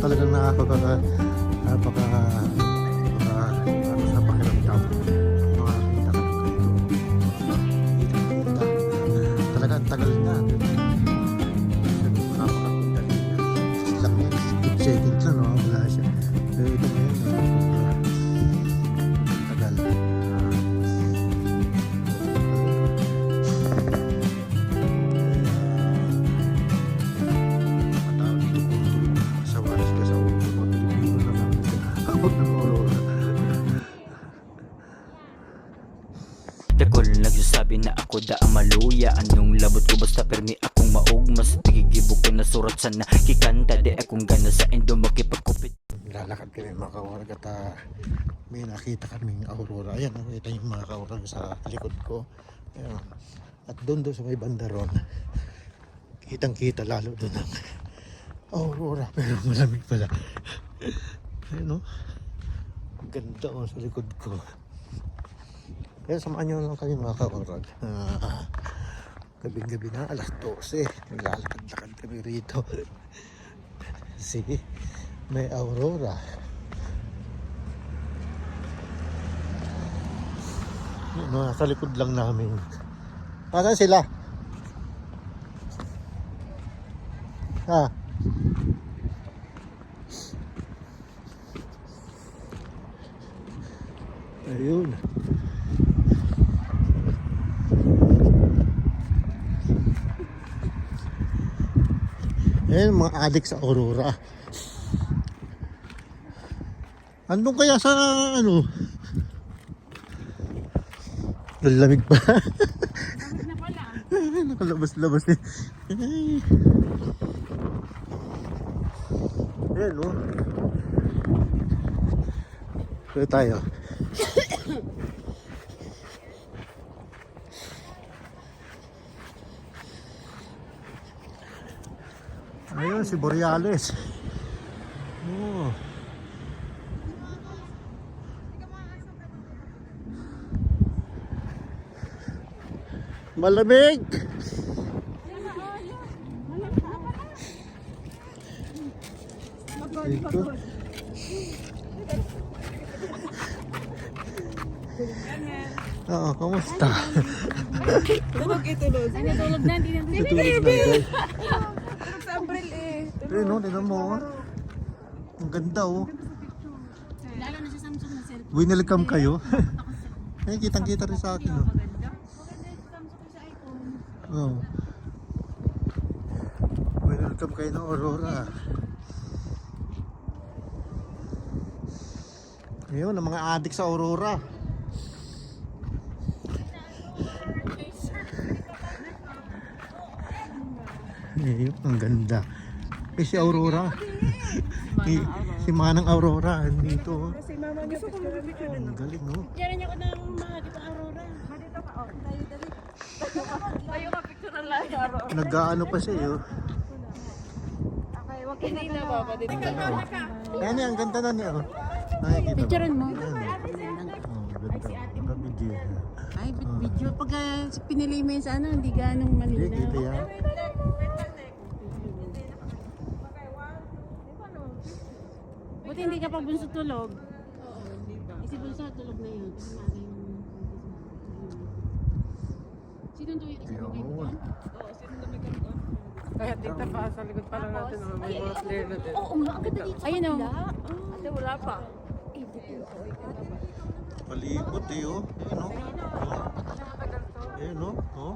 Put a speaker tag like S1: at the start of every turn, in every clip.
S1: talagang nakakakaka napaka ko na
S2: surat sa nakikanta Di akong gana sa endo makipagkupit.
S1: Lalakad kami mga kawarag at ah, may nakita kaming aurora. Ayan nakita yung mga kawarag sa likod ko. Ayan. at doon doon sa may bandaron kitang kita lalo doon ang aurora. Pero malamig pala. Ayun o ganda o sa likod ko. Kaya samahan nyo lang kami mga kawarag ah, gabing gabi na alas 12 naglalakad-lakad kami rito sige may aurora. Yun, Nasa likod lang namin. Nasaan sila? Ha? Ayun. Ayun, mga adik sa Aurora. Andun kaya sa ano? Lalamig pa. Nakalabas-labas. Ay. Ayan o. Kaya tayo. Ayun, si Borealis. Oh. Malamig! Dito. Oo, kamusta?
S3: Tulog itulog.
S4: Ano tulog na, hindi na
S1: Tutulog na guys.
S3: Tulog sa umbrel eh.
S1: Ayun no, tignan mo. oh. Ang ganda oh.
S4: Lalo na sa Samsung na cellphone.
S1: Winelcome kayo. Ay, kitang kita rin sa akin oh.
S4: Maganda. Maganda yung Samsung sa iPhone.
S1: Oh. Welcome kayo ng Aurora. Ayun, ang mga adik sa Aurora. Ayun, ang ganda. Eh, si Aurora. si, si Manang Aurora, andito.
S3: Kasi mama niya gusto ko mag-picture din.
S1: Ang galing, no?
S4: Diyan ako ng mga dito Aurora.
S3: Dito ka, oh. Tayo dali. Tayo ka picture ng lahat araw.
S1: Nag-ano pa siya, oh.
S3: Okay, wag ka na baba. Dito ka
S1: Ano? Yan, ang ganda na niya, oh.
S4: Picturean mo.
S1: Oh.
S4: Ay, bit video. Pag uh, pinili mo yun sa ano, hindi ganong
S1: Hindi, kita
S4: malinaw.
S1: yan.
S4: Buti hindi ka pa bunso tulog. Oo, hindi ba? Eh, si bunso tulog na yun. Kasi maaga yung... Sino to yung isa
S1: Yun.
S3: Kaya tita pa sa likod pa lang natin. oh, May mga flare na din.
S4: Oo ang ganda dito. Ayun o.
S3: Ate, wala pa.
S1: Palibot eh, oh. Ayan, oh. Oh. Ayan, oh. Oh.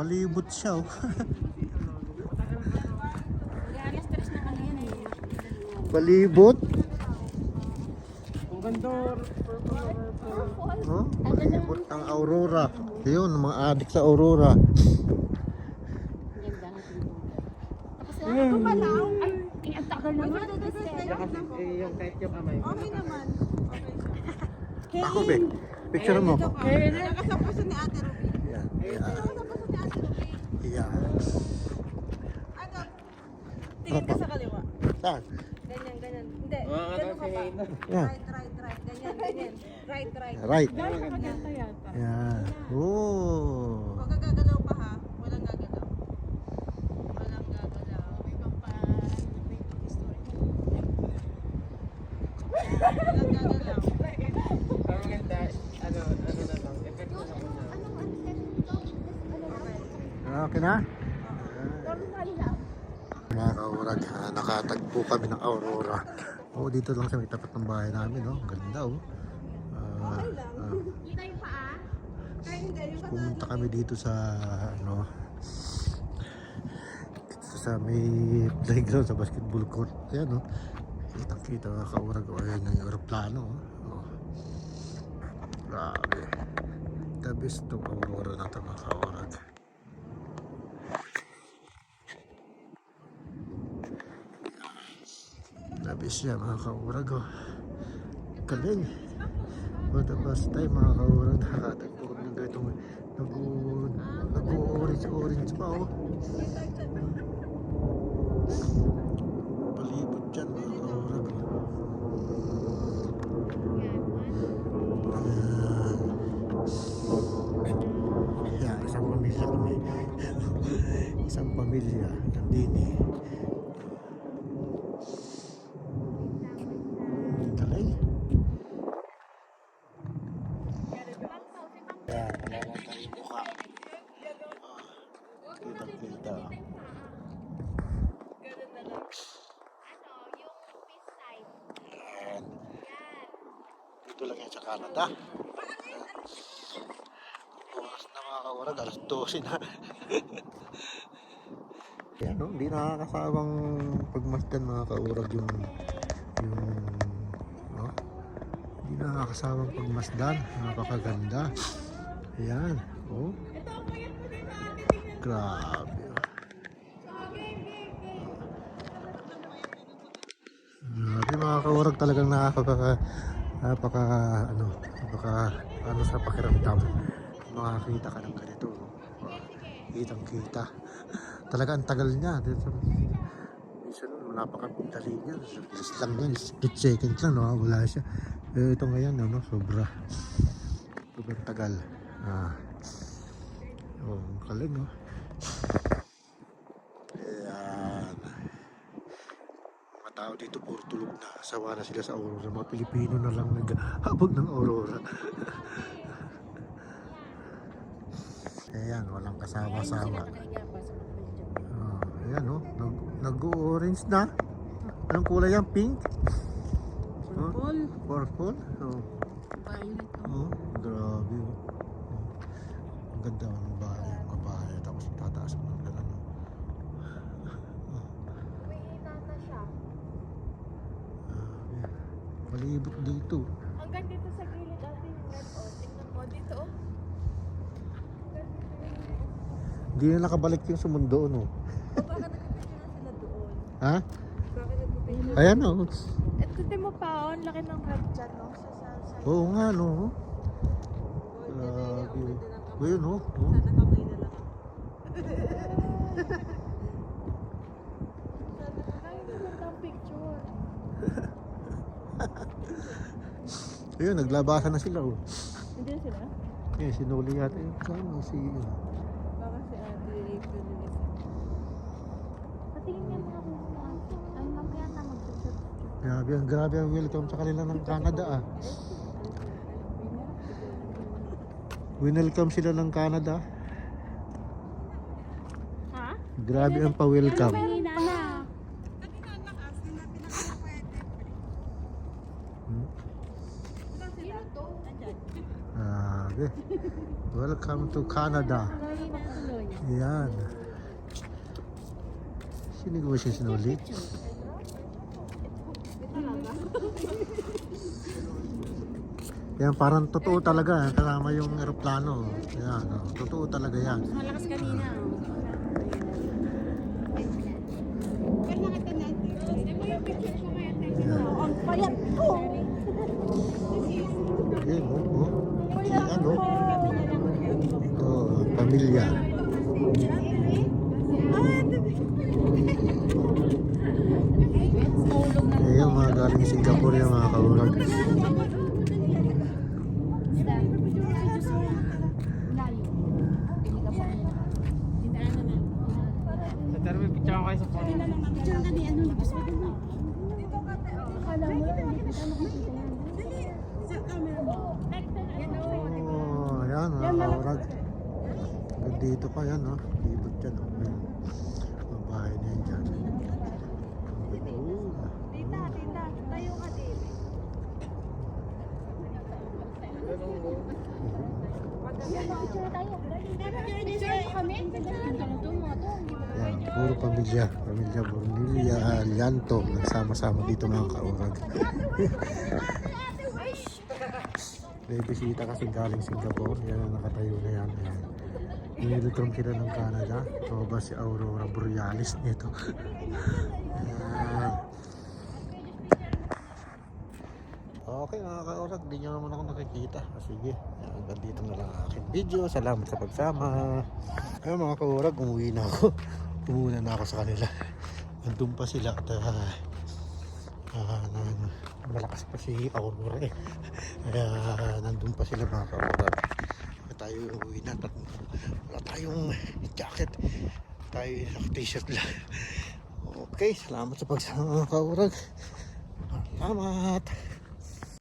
S1: Palibot siya, oh.
S4: Eh.
S1: Palibot.
S3: Ang ganda.
S1: Oh, palibot ang Aurora. Ayun, mga adik sa Aurora.
S4: Ang ganda? Ay, ang tagal naman.
S3: Yung kahit yung amay. Okay naman.
S1: Ako, be. Picture mo.
S3: Nakasapos ni Ate Ruby.
S1: Ayan. Ayan.
S3: Nakasapos ni Ate Ruby.
S1: Ayan.
S3: Ano? Tingin ka sa kaliwa.
S1: Saan?
S3: Ganyan, ganyan. Hindi.
S1: Ah,
S3: Ganun ka pa.
S1: Ayan.
S3: Right, right, right. Ganyan, ganyan. Right, right.
S1: Right.
S4: Nakakaganda yata.
S1: Yan. Oh.
S3: Huwag kang gagalaw pa ha. Walang gagalaw. Walang gagalaw.
S4: May pampa... May story.
S3: Walang gagalaw.
S1: Okay na? Kaurag, ah, nakatagpo kami ng Aurora. Oh, dito lang sa may tapat ng bahay namin, oh. Ganda, oh.
S4: Kita
S3: hindi, yung
S1: pumunta kami dito sa, ano, dito sa may playground, sa basketball court. Ayan, oh. Kitang kita mga kaurag, oh. Ayan yung aeroplano, oh. oh. Grabe. The best tong Aurora na ito, mga Labis siya mga kaurag oh. Galing. For the first time mga kaurag nakatagpo kami ng ganitong nag- nag-orange-orange pa oh. Palibot dyan mga kaurag oh. Ayan. Yan, isang pamilya kami. isang pamilya. Nandini. Galing. Yan, wala na tayong mukha. Ah, Kita-kita. Yan. Dito lang yan sa Canada. Oras na mga kawarag, alas 12 na. Yan no, hindi nakakasawang pagmasdan mga kaurag yung yung no? Hindi nakakasawang pagmasdan, napakaganda. Ayan, oh. Grabe. Grabe mga kaurag talagang nakakaka napaka ano, napaka ano sa pakiramdam. Makakita ka ng ganito. Kitang kita. Talaga ang tagal niya. Dito, minsan napakadali niya. Just lang yan. Split seconds lang. No? Wala siya. Eh, ito ngayon, no? sobra. Sobrang tagal. Ah. Oh, kaling, no? Ayan. Mga tao dito puro tulog na. Sawa na sila sa Aurora. Mga Pilipino na lang naghabag ng Aurora. Ayan, walang kasama-sama. Ah, ayan oh, nag nag-orange na. Anong kulay yan? Pink? Purple. Purple? Oh,
S4: Violet.
S1: oh grabe oh. Oh, Ang ganda oh, ng bahay, mga bahay. Tapos tataas mo ng gano'n. Oh,
S4: Mahina na siya.
S1: grabe. Palibot dito.
S4: Hanggang dito sa gilid ate yung red o. Tingnan mo dito oh.
S1: Hindi na nakabalik yung sumundo, no?
S3: Baka nagpipicture na sila doon.
S1: Ha?
S3: Baka nagpipicture.
S1: Ayan oh.
S4: At kundi mo pa oh. Ang laki ng red dyan no. Sa sa sa.
S1: Oo nga, no?
S3: Oh,
S1: Grabe.
S3: Ng kamay.
S1: Ayun, oh. oh.
S3: Sana kamay na lang.
S4: Ay, maganda ang picture.
S1: Ayun, naglabasan na sila, oh.
S3: Hindi sila?
S1: Eh, sinuli yata yung kasama, si...
S3: Baka si Ate April nila.
S4: Patingin niya mga kuha. Ay, mamaya na mag-shoot.
S1: Grabe, ang grabe ang welcome sa kanila ng Canada, ah. Winelcome sila ng Canada.
S4: Ha?
S1: Grabe ang pa-welcome.
S4: Mahina na.
S1: Hmm?
S4: Sino to?
S1: Grabe. Welcome to Canada. Yan. Sino ko siya sinuli? Yan, parang totoo talaga. Kasama yung eroplano. Yan, oh, totoo talaga yan.
S4: Malakas kanina.
S3: Ang payat ko!
S1: Yan, oh, oh. Yan, oh. Ito, ang pamilya. Ayan, mga galing Singapore yung mga kaurag. kaurag. Hanggang dito pa yan, no? Libot yan, no? Yung mga bahay na yan dyan.
S3: Tita, tita, tayo ka din.
S4: Picture tayo. Picture mo kami. Ganito mga to.
S1: Yan, puro pamilya. Pamilya Bornilla, Llanto. Nagsama-sama dito mga kaurag. May bisita kasi galing Singapore. Yan ang nakatayo na yan. Ayan. Nilutong sila ng Canada. Ito ba si Aurora Borealis nito? Okay mga kaurag, di nyo naman ako nakikita. Ah, Sige, Ayan, hanggang na lang ang aking video. Salamat sa pagsama. Ayun mga kaurag, umuwi na ako. Umuna na ako sa kanila. Nandun pa sila at ah, ah, na- malakas pa si Aurora eh. Kaya nandun pa sila mga kaurag. Tayo uuwi na. At wala tayong jacket. Tayo naka-t-shirt lang. Okay, salamat sa pagsama mga kaurag. Salamat.